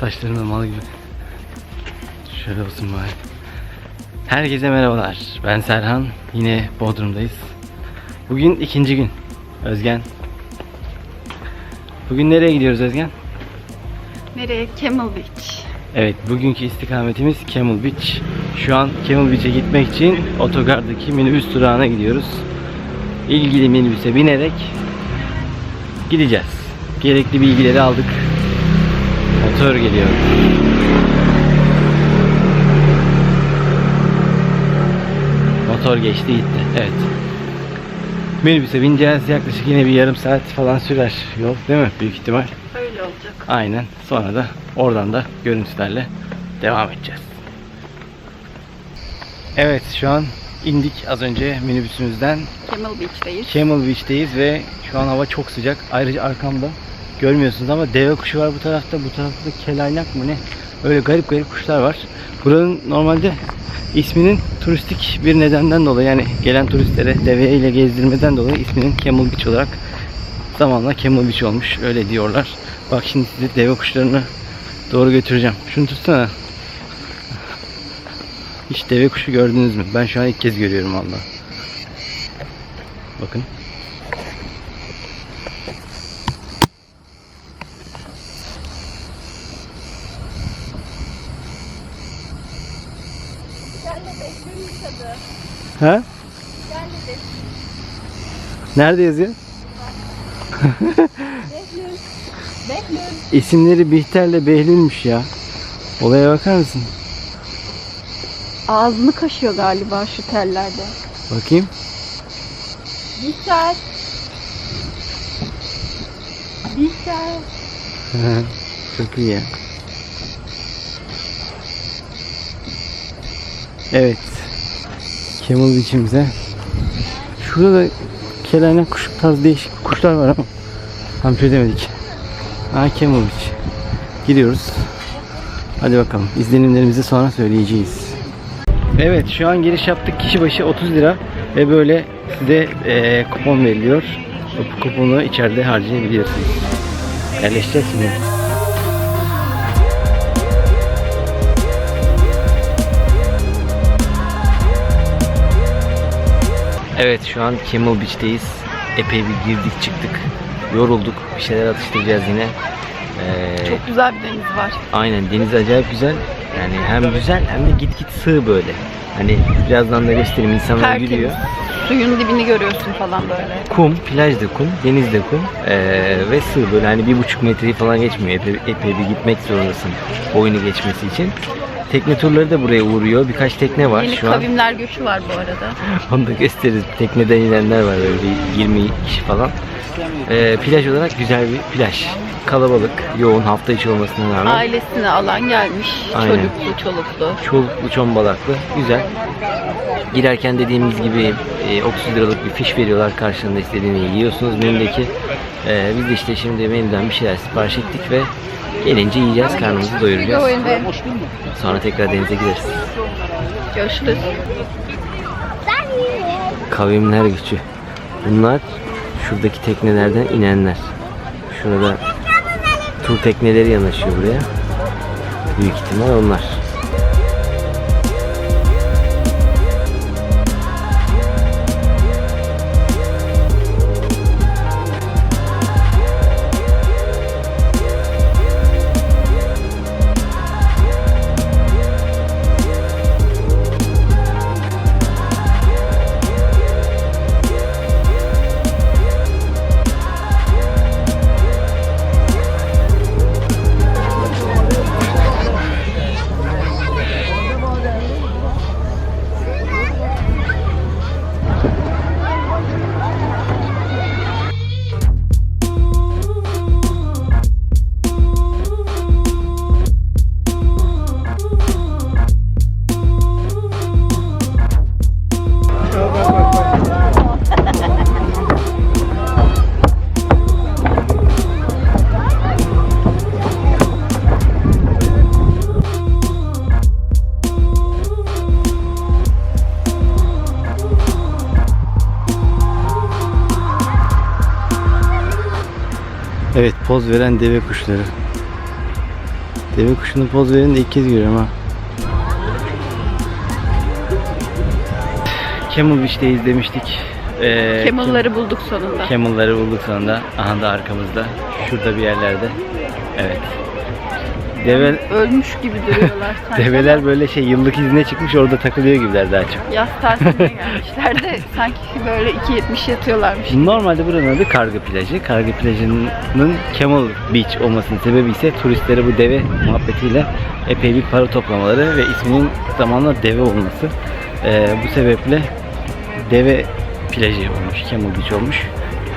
saçlarımda mal gibi. Şöyle olsun bari. Herkese merhabalar. Ben Serhan. Yine Bodrum'dayız. Bugün ikinci gün. Özgen. Bugün nereye gidiyoruz Özgen? Nereye? Camel Beach. Evet, bugünkü istikametimiz Camel Beach. Şu an Camel Beach'e gitmek için otogardaki minibüs durağına gidiyoruz. İlgili minibüse binerek gideceğiz. Gerekli bilgileri aldık. Motor geliyor. Motor geçti gitti. Evet. Minibüse bineceğiz. Yaklaşık yine bir yarım saat falan sürer yol değil mi? Büyük ihtimal. Öyle olacak. Aynen. Sonra da oradan da görüntülerle devam edeceğiz. Evet şu an indik az önce minibüsümüzden. Camel Beach'teyiz. Camel Beach'teyiz ve şu an hava çok sıcak. Ayrıca arkamda görmüyorsunuz ama deve kuşu var bu tarafta. Bu tarafta da kelaynak mı ne? Öyle garip garip kuşlar var. Buranın normalde isminin turistik bir nedenden dolayı yani gelen turistlere deve ile gezdirmeden dolayı isminin Camel Beach olarak zamanla Camel Beach olmuş. Öyle diyorlar. Bak şimdi sizi deve kuşlarını doğru götüreceğim. Şunu tutsana. Hiç deve kuşu gördünüz mü? Ben şu an ilk kez görüyorum valla. Bakın. Ha? Nerede yazıyor? İsimleri Bihter'le Behlül'müş ya. Olaya bakar mısın? Ağzını kaşıyor galiba şu tellerde. Bakayım. Bihter. Bihter. Çok iyi ya. Evet. Camel Beach'imize. Şurada da keleynak kuş tarz değişik kuşlar var ama tam çözemedik. Ha Camel Beach. Gidiyoruz. Hadi bakalım. İzlenimlerimizi sonra söyleyeceğiz. Evet şu an giriş yaptık. Kişi başı 30 lira ve böyle size eee, kupon veriliyor. Bu kuponu içeride harcayabiliyorsunuz. Yerleşeceğiz Evet şu an Camel Beach'teyiz. Epey bir girdik çıktık. Yorulduk. Bir şeyler atıştıracağız yine. Ee, Çok güzel bir deniz var. Aynen deniz acayip güzel. Yani hem güzel hem de git git sığ böyle. Hani birazdan da göstereyim insanlar Tertemiz. gülüyor. Suyun dibini görüyorsun falan böyle. Kum, plaj da kum, deniz de kum ee, ve sığ böyle hani bir buçuk metreyi falan geçmiyor. Epey, epey bir gitmek zorundasın boyunu geçmesi için. Tekne turları da buraya uğruyor. Birkaç tekne var Yeni şu an. kavimler göçü var bu arada. Onu da gösteririz. Tekneden inenler var böyle bir 20 kişi falan. Ee, plaj olarak güzel bir plaj. Kalabalık, yoğun hafta içi olmasına rağmen. Ailesini alan gelmiş. Aynen. Çocuklu, çoluklu. Çoluklu çombalaklı. Güzel. Girerken dediğimiz gibi e, 30 liralık bir fiş veriyorlar karşılığında istediğini yiyorsunuz menüdeki. E, biz de işte şimdi menüden bir şeyler sipariş ettik ve gelince yiyeceğiz, karnımızı doyuracağız. Sonra tekrar denize gideriz. Görüşürüz. Kavimler gücü. Bunlar şuradaki teknelerden inenler. Şurada tur tekneleri yanaşıyor buraya. Büyük ihtimal onlar. Evet poz veren deve kuşları. Deve kuşunun poz verin de ilk kez görüyorum ha. Camel Beach'teyiz demiştik. Ee, Camel'ları bulduk sonunda. Camel'ları bulduk sonunda. Aha da arkamızda. Şurada bir yerlerde. Evet. Deve, Ölmüş gibi duruyorlar sanki. develer böyle şey yıllık izne çıkmış orada takılıyor gibiler daha çok. Yaz tatiline gelmişler de sanki böyle 2.70 yatıyorlarmış. Normalde buranın adı Kargı Plajı. Kargı Plajı'nın Camel Beach olmasının sebebi ise turistlere bu deve muhabbetiyle epey bir para toplamaları ve isminin zamanla deve olması. Ee, bu sebeple deve plajı olmuş, Camel Beach olmuş.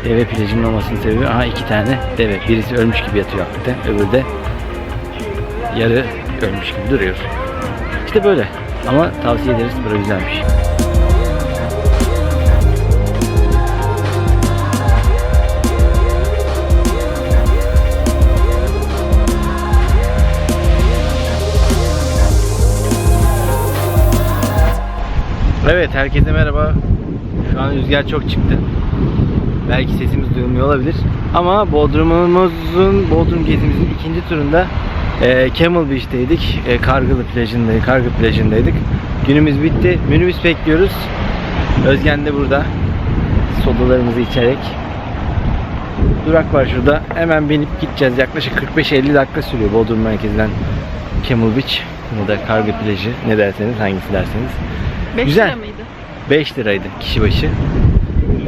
Deve plajının olmasının sebebi aha iki tane deve. Birisi ölmüş gibi yatıyor hakikaten, öbürü de yarı ölmüş gibi duruyor. İşte böyle. Ama tavsiye ederiz, burası güzelmiş. Evet herkese merhaba. Şu an rüzgar çok çıktı. Belki sesimiz duyulmuyor olabilir. Ama Bodrum'umuzun, Bodrum gezimizin ikinci turunda e, Camel Beach'teydik. E, Kargılı plajındaydık, Kargı plajındaydık. Günümüz bitti. Minibüs bekliyoruz. Özgen de burada. Sodalarımızı içerek. Durak var şurada. Hemen binip gideceğiz. Yaklaşık 45-50 dakika sürüyor Bodrum merkezinden Camel Beach ya da Kargı plajı ne derseniz hangisi derseniz. 5 Güzel. lira mıydı? 5 liraydı kişi başı.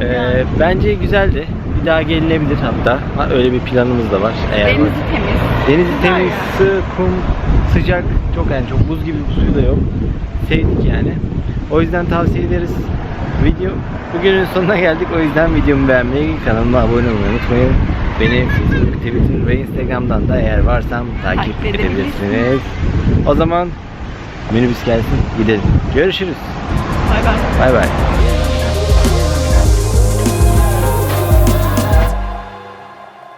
Ee, bence güzeldi. Bir daha gelinebilir hatta. Ha, öyle bir planımız da var. Eğer Denizi temiz. Denizi Güzel temiz, yani. sığ, kum, sıcak. Çok yani çok buz gibi bir suyu da yok. Sevdik yani. O yüzden tavsiye ederiz. Video bugünün sonuna geldik. O yüzden videomu beğenmeyi, kanalıma abone olmayı unutmayın. Beni Facebook, Twitter ve Instagram'dan da eğer varsam takip Takip edebilirsiniz. edebilirsiniz. O zaman minibüs gelsin gidelim. Görüşürüz. Bay bay. Bay bay.